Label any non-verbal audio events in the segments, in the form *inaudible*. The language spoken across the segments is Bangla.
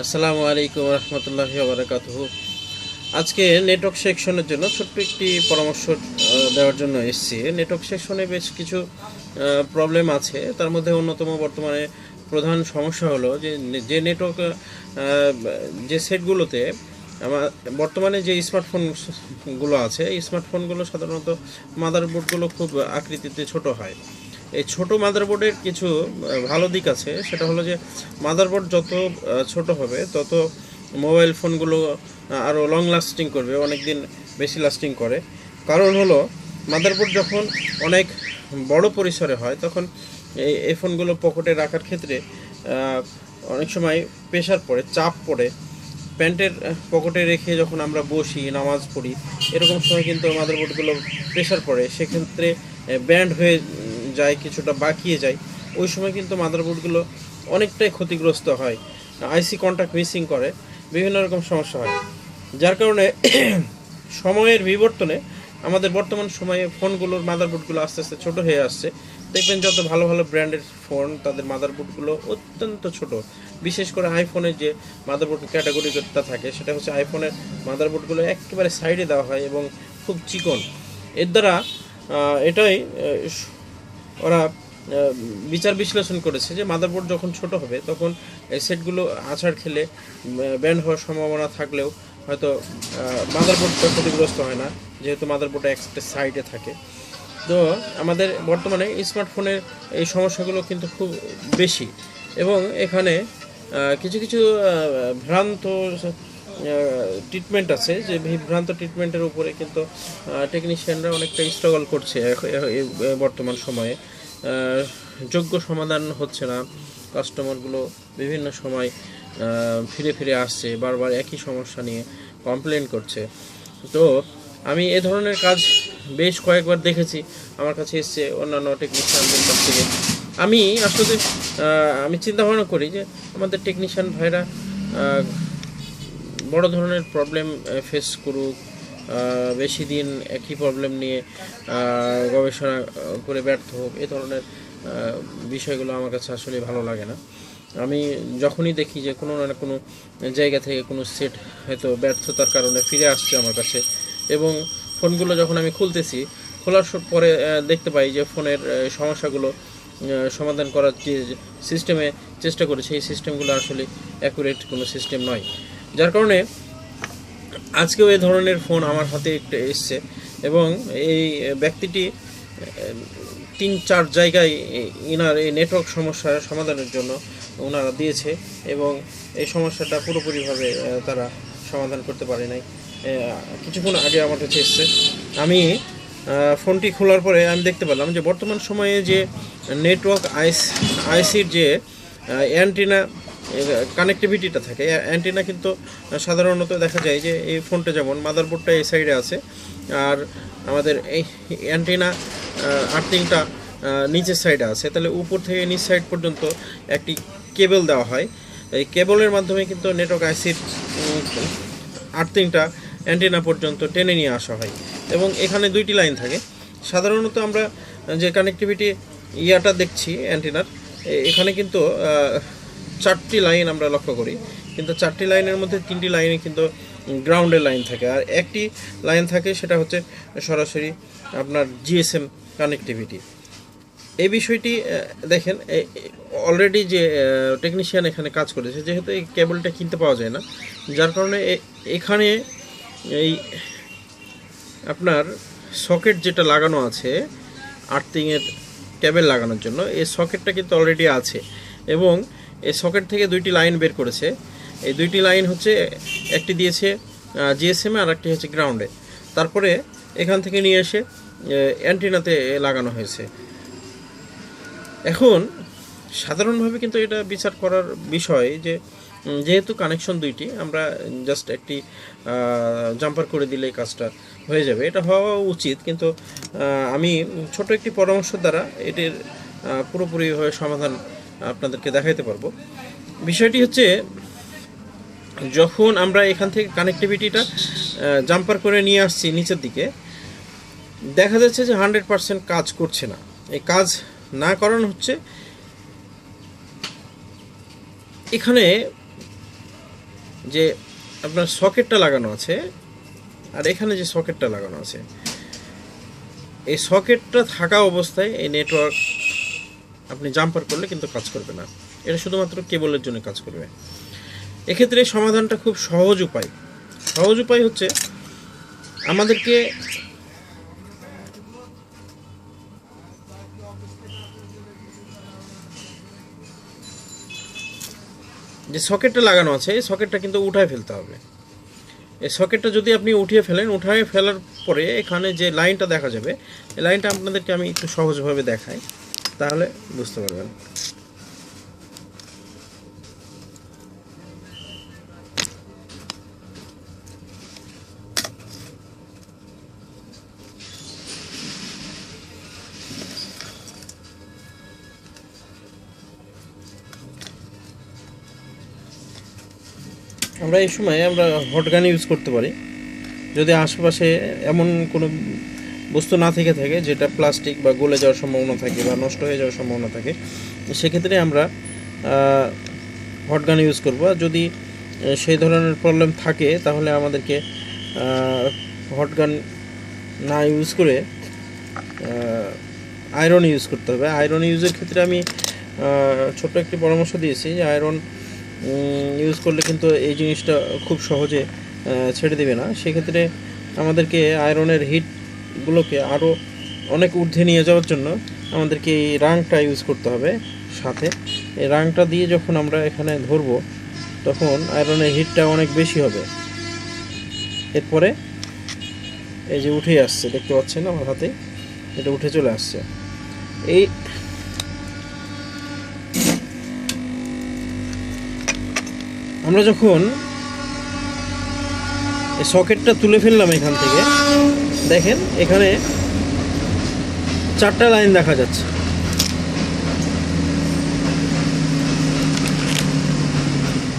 আসসালামু আলাইকুম রহমতুল্লাহি বারাকাত আজকে নেটওয়ার্ক সেকশনের জন্য ছোট্ট একটি পরামর্শ দেওয়ার জন্য এসেছি। নেটওয়ার্ক সেকশনে বেশ কিছু প্রবলেম আছে। তার মধ্যে অন্যতম বর্তমানে প্রধান সমস্যা হলো যে যে নেটওয়ার্ক যে সেটগুলোতে আমার, বর্তমানে যে স্মার্টফোনগুলো আছে, এই স্মার্টফোনগুলো সাধারণত মাদারবোর্ডগুলো খুব আকৃতিতে ছোট হয়। এই ছোট মাদারবোর্ডের কিছু ভালো দিক আছে। সেটা হলো যে মাদারবোর্ড যত ছোট হবে, তত মোবাইল ফোনগুলো আরও লং লাস্টিং করবে অনেক দিন বেশি লাস্টিং করে। কারণ হলো মাদারবোর্ড যখন অনেক বড় পরিসরে হয়, তখন এই এই ফোনগুলো পকেটে রাখার ক্ষেত্রে অনেক সময় প্রেশার পড়ে, চাপ পড়ে। প্যান্টের পকেটে রেখে যখন আমরা বসি, নামাজ পড়ি, এরকম সময় কিন্তু মাদারবোর্ডগুলো প্রেশার পড়ে। সেক্ষেত্রে ব্যান্ড হয়ে যায়, কিছুটা বাকিয়ে যায়, ওই সময় কিন্তু মাদারবোর্ডগুলো অনেকটাই ক্ষতিগ্রস্ত হয়। আইসি কন্ট্যাক্ট মিসিং করে, বিভিন্ন রকম সমস্যা হয়। যার কারণে *clears throat* সময়ের বিবর্তনে আমাদের বর্তমান সময়ে ফোনগুলোর মাদারবোর্ডগুলো আস্তে আস্তে ছোট হয়ে আসছে। দেখবেন যত ভালো ভালো ব্র্যান্ডের ফোন, তাদের মাদারবোর্ডগুলো অত্যন্ত ছোট। বিশেষ করে আইফোনের যে মাদারবোর্ড ক্যাটাগরিটা থাকে, সেটা হচ্ছে আইফোনের মাদারবোর্ডগুলো একেবারে সাইডে দেওয়া হয় এবং খুব চিকন। এর দ্বারা এটাই ওরা বিচার বিশ্লেষণ করেছে যে মাদারবোর্ড যখন ছোট হবে, তখন এই সেটগুলো আছাড় খেলে ব্যান্ড হওয়ার সম্ভাবনা থাকলেও হয়তো মাদারবোর্ডটা ক্ষতিগ্রস্ত হয় না, যেহেতু মাদারবোর্ডটা একটা সাইডে থাকে। তো আমাদের বর্তমানে স্মার্টফোনের এই সমস্যাগুলো কিন্তু খুব বেশি। এবং এখানে কিছু কিছু ভ্রান্ত ট্রিটমেন্ট আছে, যে বিভ্রান্ত ট্রিটমেন্টের উপরে কিন্তু টেকনিশিয়ানরা অনেকটা স্ট্রাগল করছে বর্তমান সময়ে। যোগ্য সমাধান হচ্ছে না। কাস্টমারগুলো বিভিন্ন সময় ফিরে ফিরে আসছে, বারবার একই সমস্যা নিয়ে কমপ্লেন করছে। তো, আমি এ ধরনের কাজ বেশ কয়েকবার দেখেছি। আমার কাছে এসছে অন্যান্য টেকনিশিয়ানদের কাছ থেকে। আমি আসলে আমি চিন্তা ভাবনা করি যে আমাদের টেকনিশিয়ান ভাইরা বড় ধরনের প্রবলেম ফেস করুক বেশি দিন একই প্রবলেম নিয়ে গবেষণা করে ব্যর্থ হোক, এ ধরনের বিষয়গুলো আমার কাছে আসলে ভালো লাগে না। আমি যখনই দেখি যে কোনো না কোনো জায়গা থেকে কোনো সেট হয়তো ব্যর্থতার কারণে ফিরে আসছে আমার কাছে এবং ফোনগুলো যখন আমি খুলতেছি, খোলার পরে দেখতে পাই যে ফোনের সমস্যাগুলো সমাধান করার যে সিস্টেমে চেষ্টা করি, সেই সিস্টেমগুলো আসলে অ্যাকুরেট কোনো সিস্টেম নয়। যার কারণে আজকেও এই ধরনের ফোন আমার হাতে একটা এসছে এবং এই ব্যক্তিটি তিন চার জায়গায় এ- ইনার এই নেটওয়ার্ক সমস্যার সমাধানের জন্য ওনারা দিয়েছে এবং এই সমস্যাটা পুরোপুরিভাবে তারা সমাধান করতে পারে নাই। কিছুক্ষণ আগে আমার কাছে এসছে। আমি ফোনটি খোলার পরে আমি দেখতে পেলাম যে বর্তমান সময়ে যে নেটওয়ার্ক আইস, আইসির যে অ্যান্টিনা কানেক্টিভিটিটা থাকে। অ্যান্টিনা কিন্তু সাধারণত দেখা যায় যে এই ফোনটা যেমন মাদারবোর্ডটা এই সাইডে আছে, আর আমাদের এই অ্যান্টিনা আর্থিংটা নিচের সাইডে আছে। তাহলে উপর থেকে নিচ সাইড পর্যন্ত একটি কেবল দেওয়া হয়। এই কেবলের মাধ্যমে কিন্তু নেটওয়ার্ক আইসির আর্থিংটা অ্যান্টেনা পর্যন্ত টেনে নিয়ে আসা হয়। এবং এখানে দুইটি লাইন থাকে। সাধারণত আমরা যে কানেক্টিভিটি ইয়াটা দেখছি অ্যান্টেনার এখানে কিন্তু চারটি লাইন আমরা লক্ষ্য করি। কিন্তু চারটি লাইনের মধ্যে তিনটি লাইনে কিন্তু গ্রাউন্ডের লাইন থাকে। আর একটি লাইন থাকে, সেটা হচ্ছে সরাসরি আপনার জিএসএম কানেক্টিভিটি এই বিষয়টি দেখেন অলরেডি যে টেকনিশিয়ান এখানে কাজ করেছে, যেহেতু এই কেবলটা কিনতে পাওয়া যায় না, যার কারণে এখানে এই আপনার সকেট যেটা লাগানো আছে আর্থিংয়ের কেবল লাগানোর জন্য, এই সকেটটা কিন্তু অলরেডি আছে। এবং এই সকেট থেকে দুইটি লাইন বের করেছে। এই দুইটি লাইন হচ্ছে, একটি দিয়েছে জিএসএমে আর একটি হচ্ছে গ্রাউন্ডে তারপরে এখান থেকে নিয়ে এসে অ্যান্টিনাতে লাগানো হয়েছে। এখন, সাধারণভাবে কিন্তু এটা বিচার করার বিষয় যে যেহেতু কানেকশন দুইটি, আমরা জাস্ট একটি জাম্পার করে দিলে এই কাজটা হয়ে যাবে। এটা হওয়া উচিত, কিন্তু আমি ছোট একটি পরামর্শ দ্বারা এটির পুরোপুরিভাবে সমাধান আপনাদেরকে দেখাইতে পারব। বিষয়টি হচ্ছে, যখন আমরা এখান থেকে কানেক্টিভিটিটা জাম্পার করে নিয়ে আসছি নিচের দিকে, দেখা যাচ্ছে যে হান্ড্রেড পার্সেন্ট কাজ করছে না। এই কাজ না করানো হচ্ছে। এখানে যে আপনার সকেটটা লাগানো আছে, আর এখানে যে সকেটটা লাগানো আছে, এই সকেটটা থাকা অবস্থায় এই নেটওয়ার্ক আপনি জাম্পার করলে কিন্তু কাজ করবে না। এটা শুধুমাত্র কেবলের জন্য কাজ করবে। এক্ষেত্রে সমাধানটা খুব সহজ উপায়। সহজ উপায় হচ্ছে আমাদেরকে যে সকেটটা লাগানো আছে, এই সকেটটা কিন্তু উঠায় ফেলতে হবে। এই সকেটটা যদি আপনি উঠিয়ে ফেলেন, উঠায় ফেলার পরে এখানে যে লাইনটা দেখা যাবে, এই লাইনটা আপনাদেরকে আমি একটু সহজভাবে দেখাই। তাহলে বুঝতে পারবেন। আমরা এই সময় আমরা হট গান ইউজ করতে পারি। যদি আশেপাশে এমন কোনো বস্তু না থেকে থাকে, যেটা প্লাস্টিক বা গলে যাওয়ার সম্ভাবনা থাকে বা নষ্ট হয়ে যাওয়ার সম্ভাবনা থাকে, সেক্ষেত্রে আমরা হট গান ইউজ করব। যদি সেই ধরনের প্রবলেম থাকে, তাহলে আমাদেরকে হট গান না ইউজ করে আয়রন ইউজ করতে হবে। আয়রন ইউজের ক্ষেত্রে আমি ছোট্ট একটি পরামর্শ দিয়েছি। যে আয়রন ইউজ করলে কিন্তু এই জিনিসটা খুব সহজে ছেড়ে দেবে না। সেক্ষেত্রে আমাদেরকে আয়রনের হিটগুলোকে আরও অনেক ঊর্ধ্বে নিয়ে যাওয়ার জন্য আমাদেরকে এই রাংটা ইউজ করতে হবে সাথে। এই রাংটা দিয়ে যখন আমরা এখানে ধরবো, তখন আয়রনের হিটটা অনেক বেশি হবে। এরপরে এই যে উঠে আসছে, দেখতে পাচ্ছেন আমার হাতে? এটা উঠে চলে আসছে। এই আমরা যখন সকেটটা তুলে ফেললাম এখান থেকে দেখেন, এখানে চারটা লাইন দেখা যাচ্ছে।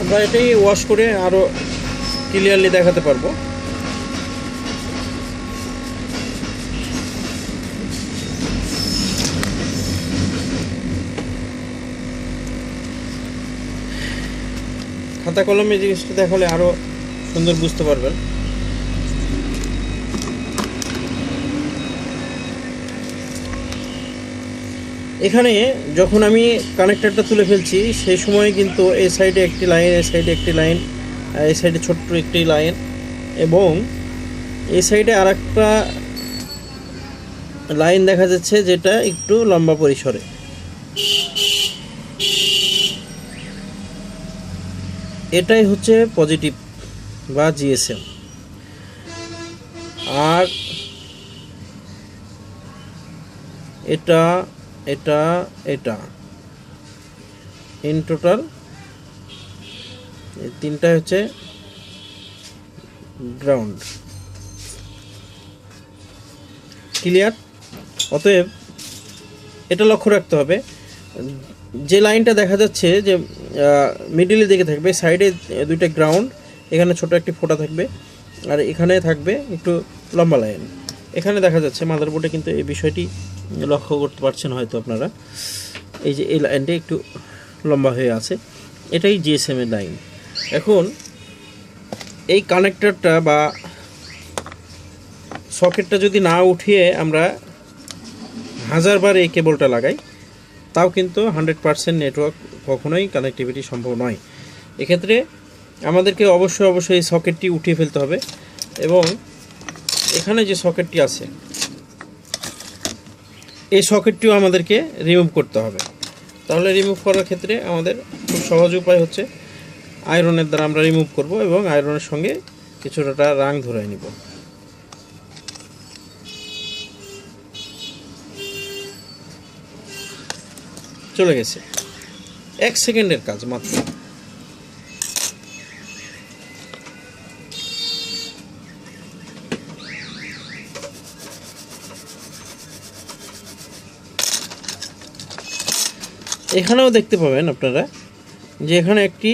আমরা এটাই ওয়াশ করে আরও ক্লিয়ারলি দেখাতে পারব। খাতা কলমে জিনিসটা দেখালে আরও সুন্দর বুঝতে পারবেন। এখানে যখন আমি কানেক্টারটা তুলে ফেলছি, সেই সময় কিন্তু এই সাইডে একটি লাইন এই সাইডে একটি লাইন এই সাইডে ছোট্ট একটি লাইন এবং এই সাইডে আর একটা লাইন দেখা যাচ্ছে যেটা একটু লম্বা পরিসরে। এটাই হচ্ছে পজিটিভ বা জিএসএম আর এটা এটা এটা। ইন টোটাল এই তিনটা হচ্ছে গ্রাউন্ড ক্লিয়ার অতএব, এটা লক্ষ্য রাখতে হবে। যে লাইনটা দেখা যাচ্ছে যে মিডিলের দিকে থাকবে সাইডে দুইটা গ্রাউন্ড এখানে ছোট একটি ফোঁটা থাকবে, আর এখানে থাকবে একটু লম্বা লাইন এখানে দেখা যাচ্ছে মাদারবোর্ডে কিন্তু এই বিষয়টি লক্ষ্য করতে পারছেন হয়তো আপনারা। এই যে এই লাইনটা একটু লম্বা হয়ে আছে। এটাই জিএসএম এর লাইন। এখন এই কানেক্টরটা বা সকেটটা যদি না উঠিয়ে আমরা হাজারবার এই কেবলটা লাগাই, তাও কিন্তু হান্ড্রেড পারসেন্ট নেটওয়ার্ক কখনোই কানেক্টিভিটি সম্ভব নয়। এক্ষেত্রে আমাদেরকে অবশ্যই অবশ্যই এই সকেটটি উঠিয়ে ফেলতে হবে এবং এখানে যে সকেটটি আছে এই সকেটটিও আমাদেরকে রিমুভ করতে হবে। তাহলে রিমুভ করার ক্ষেত্রে আমাদের খুব সহজ উপায় হচ্ছে আয়রনের দ্বারা আমরা রিমুভ করব এবং আয়রনের সঙ্গে কিছুটা রাং ধরে নিব। চলে গেছে। এক সেকেন্ডের কাজ মাত্র। এখানেও দেখতে পাবেন আপনারা যে এখানে একটি,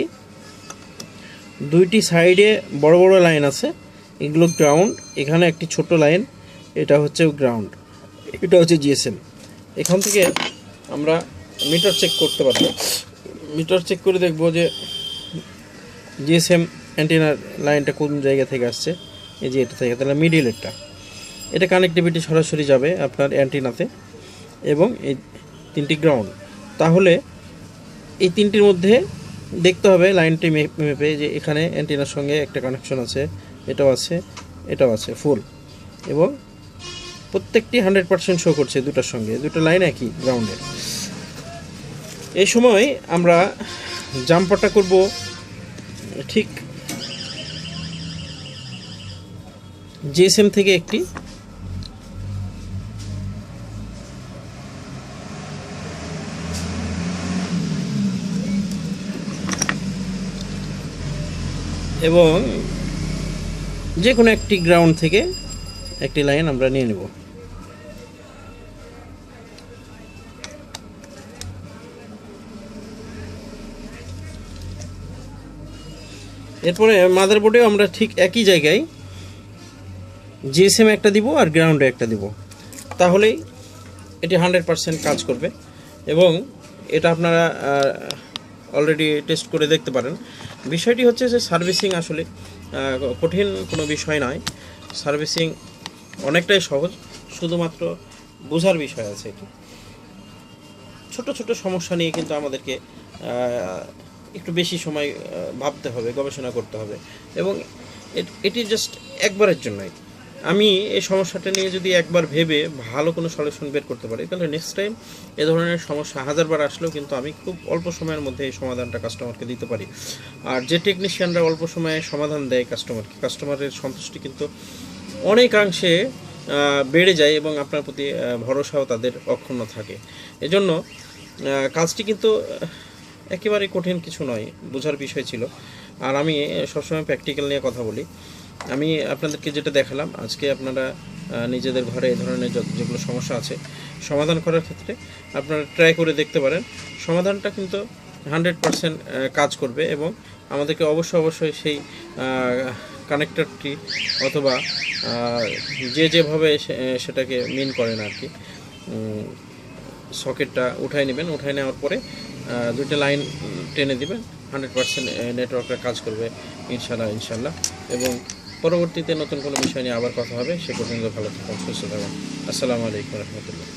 দুইটি সাইডে বড় বড় লাইন আছে, এগুলো গ্রাউন্ড এখানে একটি ছোট লাইন, এটা হচ্ছে গ্রাউন্ড এটা হচ্ছে জিএসএম এখান থেকে আমরা মিটার চেক করতে পারব। মিটার চেক করে দেখব যে জিএসএম অ্যান্টিনার লাইনটা কোন জায়গা থেকে আসছে, এই যে এটা থেকে, তাহলে মিডিলেরটা এটা কানেক্টিভিটি সরাসরি যাবে আপনার অ্যান্টিনাতে এবং এই তিনটি গ্রাউন্ড তাহলে এই তিনটির মধ্যে দেখতে হবে লাইনটি মেপে যে এখানে অ্যান্টিনার সঙ্গে একটা কানেকশন আছে, এটাও আছে এটাও আছে ফুল এবং প্রত্যেকটি হান্ড্রেড পার্সেন্ট শো করছে দুটার সঙ্গে, দুটো লাইন একই গ্রাউন্ডে এই সময় আমরা জাম্পারটা করব ঠিক জিএসএম থেকে একটি এবং যে কোনো একটি গ্রাউন্ড থেকে একটি লাইন আমরা নিয়ে নেব। এরপরে মাদারবোর্ডেও আমরা ঠিক একই জায়গায় জিএসএম একটা দিব আর গ্রাউন্ডে একটা দিব। তাহলেই এটি হান্ড্রেড পারসেন্ট কাজ করবে এবং এটা আপনারা অলরেডি টেস্ট করে দেখতে পারেন। বিষয়টি হচ্ছে যে সার্ভিসিং আসলে কঠিন কোনো বিষয় নয়। সার্ভিসিং অনেকটাই সহজ, শুধুমাত্র বোঝার বিষয় আছে এটি। ছোট ছোট সমস্যা নিয়ে কিন্তু আমাদেরকে একটু বেশি সময় ভাবতে হবে, গবেষণা করতে হবে। এবং এট- জাস্ট একবারের জন্যই। আমি এই সমস্যাটা নিয়ে যদি একবার ভেবে ভালো কোনো সলিউশন বের করতে পারি, তাহলে নেক্সট টাইম এ ধরনের সমস্যা হাজারবার আসলেও কিন্তু আমি খুব অল্প সময়ের মধ্যে এই সমাধানটা কাস্টমারকে দিতে পারি। আর যে টেকনিশিয়ানরা অল্প সময়ে সমাধান দেয় কাস্টমারকে কাস্টমারের সন্তুষ্টি কিন্তু অনেকাংশে বেড়ে যায় এবং আপনার প্রতি ভরসাও তাদের অক্ষুণ্ণ থাকে। এজন্য কাজটি কিন্তু একেবারে কঠিন কিছু নয়, বোঝার বিষয় ছিল। আর আমি সবসময় প্র্যাকটিক্যাল নিয়ে কথা বলি। আমি আপনাদেরকে যেটা দেখালাম, আজকে আপনারা নিজেদের ঘরে এই ধরনের যেগুলো সমস্যা আছে, সমাধান করার ক্ষেত্রে আপনারা ট্রাই করে দেখতে পারেন। সমাধানটা কিন্তু হান্ড্রেড পারসেন্ট কাজ করবে এবং আমাদেরকে অবশ্যই অবশ্যই সেই কানেক্টরটি অথবা যে যেভাবে সেটাকে মিন করেন আর কি সকেটটা উঠাই নেবেন। উঠাই নেওয়ার পরে দুইটা লাইন টেনে দিবেন। হান্ড্রেড পার্সেন্ট নেটওয়ার্কটা কাজ করবে ইনশাল্লাহ ইনশাল্লাহ এবং পরবর্তীতে নতুন কোনো বিষয় নিয়ে আবার কথা হবে, সে পর্যন্ত ভালো থাকুন, সুস্থ থাকুন। আসসালামু আলাইকুম রহমতুল্লাহ।